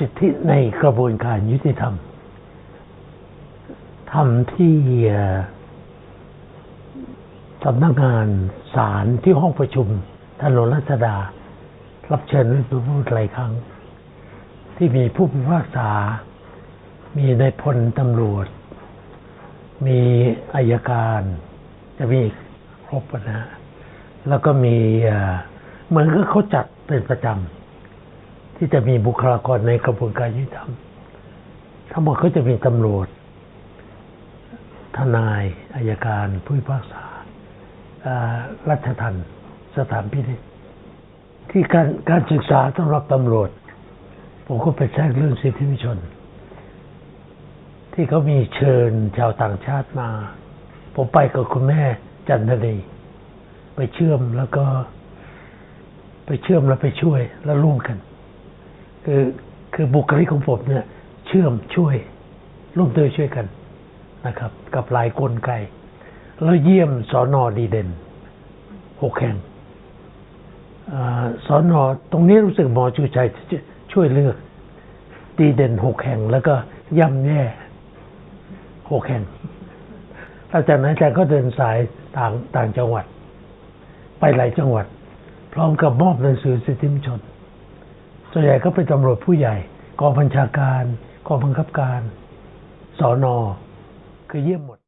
สิทธิในกระบวนการยุติธรรมทำที่สำนักงานศาลที่ห้องประชุมถนนรัชดา รับเชิญไว้พูดหลายครั้ง ที่มีผู้พิพากษา มีนายพลตำรวจ มีอายการ จะมีครบนะ แล้วก็มีเหมือนกับเขาจัดเป็นประจำ ที่จะมีบุคลากรในกระบวนการยุติธรรมทั้งหมดก็จะมีตำรวจ ทนายอายการผู้พิพากษารัชทันสถานพินิจที่การการศึกษาสำหรับตำรวจ ผมก็ไปแทรกเรื่องสิทธิมนุษยชน ที่เขามีเชิญชาวต่างชาติมา ผมไปกับคุณแม่จันทนีไปเชื่อมแล้วก็ ไปเชื่อมแล้วไปช่วยแล้วร่วมกัน คือคือบุคลิกของผมเนี่ย เชื่อมช่วยร่วมด้วยช่วยกันนะครับ กับหลายกลไก แล้วเยี่ยมสอนอดีเด่นหกแห่งอสอนอตรงนี้รู้สึกหมอชูชัยจช่วยเลือก ดีเด่นหกแห่ง แล้วก็ย่ำแย่หกแห่งหลังจากนั้นอาจารย์ก็เดินสายต่างต่างจังหวัด ไปหลายจังหวัด พร้อมกับมอบหนังสือสิทธิมนชน ส่วนใหญ่ก็เป็นตำรวจผู้ใหญ่ กองบัญชาการ กองบังคับการสอนอคือเยี่ยมหมด